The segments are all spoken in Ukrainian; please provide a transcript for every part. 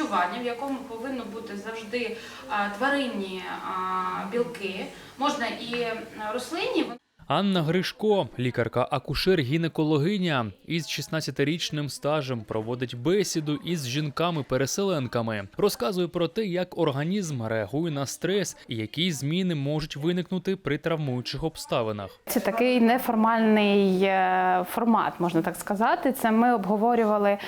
харчування, в якому повинно бути завжди тваринні білки, можна і е, рослинні. Анна Гришко, лікарка-акушер-гінекологиня, із 16-річним стажем проводить бесіду із жінками-переселенками. Розказує про те, як організм реагує на стрес і які зміни можуть виникнути при травмуючих обставинах. Це такий неформальний е, формат, можна так сказати. Це ми обговорювали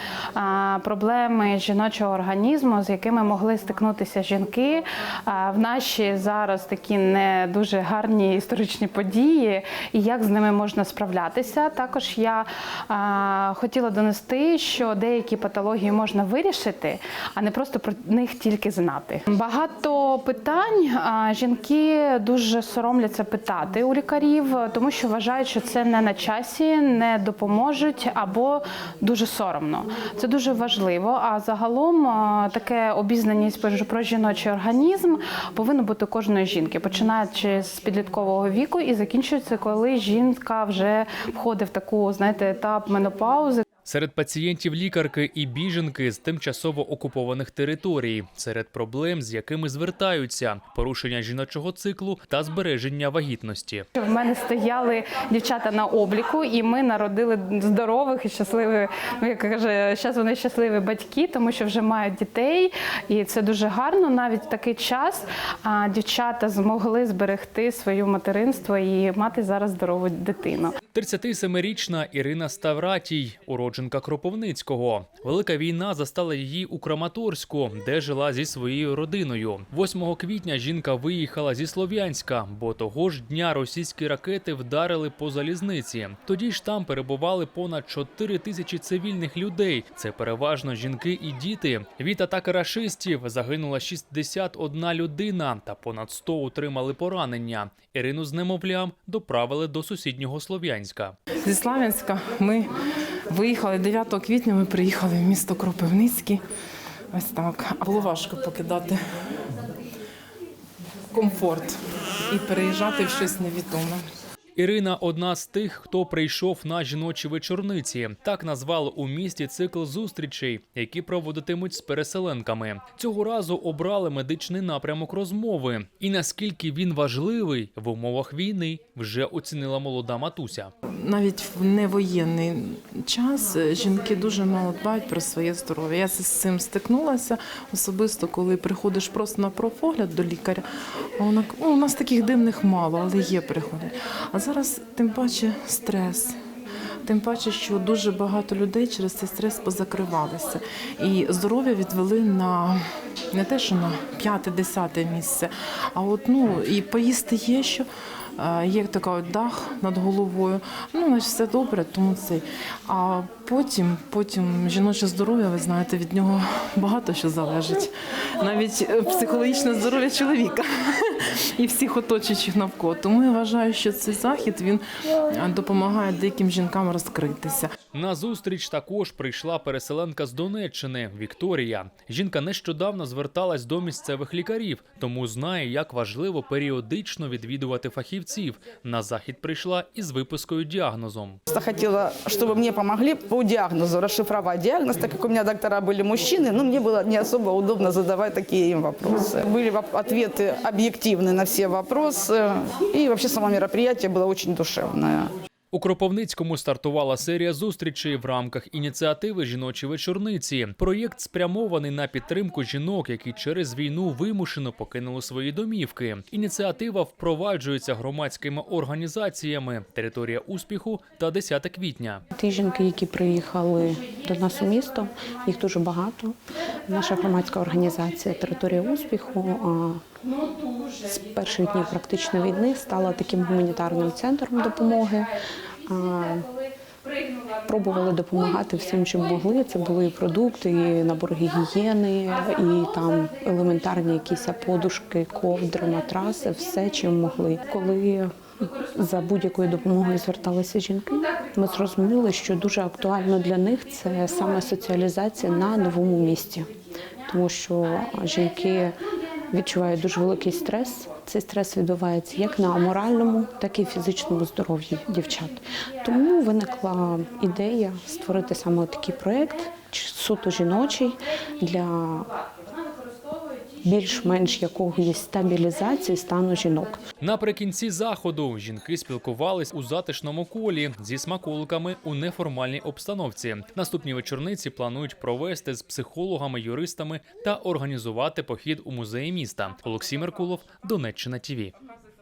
проблеми жіночого організму, з якими могли стикнутися жінки а, в наші зараз такі не дуже гарні історичні події, і як з ними можна справлятися. Також я а, хотіла донести, що деякі патології можна вирішити, а не просто про них тільки знати. Багато питань а, жінки дуже соромляться питати у лікарів, тому що вважають, що це не на часі, не допоможуть або дуже соромно. Це дуже важливо. А загалом а, таке обізнаність про- жіночий організм повинно бути кожної жінки, починаючи з підліткового віку і закінчується, коли жінка вже входить в таку, знаєте, етап менопаузи. Серед пацієнтів лікарки і біженки з тимчасово окупованих територій, серед проблем, з якими звертаються, порушення жіночого циклу та збереження вагітності. В мене стояли дівчата на обліку, і ми народили здорових і щасливих. Ну як каже, зараз вони щасливі батьки, тому що вже мають дітей, і це дуже гарно. Навіть в такий час дівчата змогли зберегти своє материнство і мати зараз здорову дитину. 37-річна Ірина Ставратій, уродженка Кропивницького. Велика війна застала її у Краматорську, де жила зі своєю родиною. 8 квітня жінка виїхала зі Слов'янська, бо того ж дня російські ракети вдарили по залізниці. Тоді ж там перебували понад 4 тисячі цивільних людей. Це переважно жінки і діти. Від атаки рашистів загинула 61 людина та понад 100 отримали поранення. Ірину з немовлям доправили до сусіднього Слов'янська. Зі Славянська ми виїхали 9 квітня. Ми приїхали в місто Кропивницький. Ось так. Було важко покидати комфорт і переїжджати в щось невідоме. Ірина одна з тих, хто прийшов на жіночі вечорниці. Так назвали у місті цикл зустрічей, які проводитимуть з переселенками. Цього разу обрали медичний напрямок розмови. І наскільки він важливий в умовах війни, вже оцінила молода матуся. Навіть в невоєнний час е, жінки дуже мало дбають про своє здоров'я. Я з цим стикнулася особисто, коли приходиш просто на профогляд до лікаря. Вона «О, у нас таких дивних мало, але є приходять. Зараз тим паче стрес. Тим паче, що дуже багато людей через цей стрес позакривалися. І здоров'я відвели на не те, що на п'яте-десяте місце, а от ну і поїсти є що. Е, Є така дах над головою, ну значить все добре, тому цей. А потім, потім жіноче здоров'я, ви знаєте, від нього багато що залежить. Навіть е, психологічне здоров'я чоловіка і всіх оточуючих навколо. Тому я вважаю, що цей захід він е, допомагає деяким жінкам розкритися. На зустріч також прийшла переселенка з Донеччини Вікторія. Жінка нещодавно зверталась до місцевих лікарів, тому знає, як важливо періодично відвідувати фахівців. На захід прийшла із випискою діагнозом. Просто хотела, чтобы мне помогли по диагнозу, расшифровать диагноз, так как у меня доктора были мужчины, но мне было не особо удобно задавать такие им вопросы. Были воп- ответы объективны на все вопросы, и вообще само мероприятие было очень душевное. У Кропивницькому стартувала серія зустрічей в рамках ініціативи Жіночі вечорниці. Проєкт спрямований на підтримку жінок, які через війну вимушено покинули свої домівки. Ініціатива впроваджується громадськими організаціями Територія успіху та 10 квітня. Ті жінки, які приїхали до нас у місто, їх дуже багато. Наша громадська організація Територія успіху а, з перших днів практичної війни стала таким гуманітарним центром допомоги. Пробували допомагати всім, чим могли. Це були і продукти, і набори гігієни, і там елементарні якісь подушки, ковдри, матраси, все чим могли. Коли за будь-якою допомогою зверталися жінки, ми зрозуміли, що дуже актуально для них це саме соціалізація на новому місці, тому що жінки відчувають дуже великий стрес. Цей стрес відбувається як на моральному, так і фізичному здоров'ї дівчат. Тому виникла ідея створити саме такий проєкт суто жіночий для більш-менш якогось стабілізації стану жінок. Наприкінці заходу жінки спілкувались у затишному колі зі смаколиками у неформальній обстановці. Наступні вечорниці планують провести з психологами, юристами та організувати похід у музеї міста. Олексій Меркулов, Донеччина ТІВІ.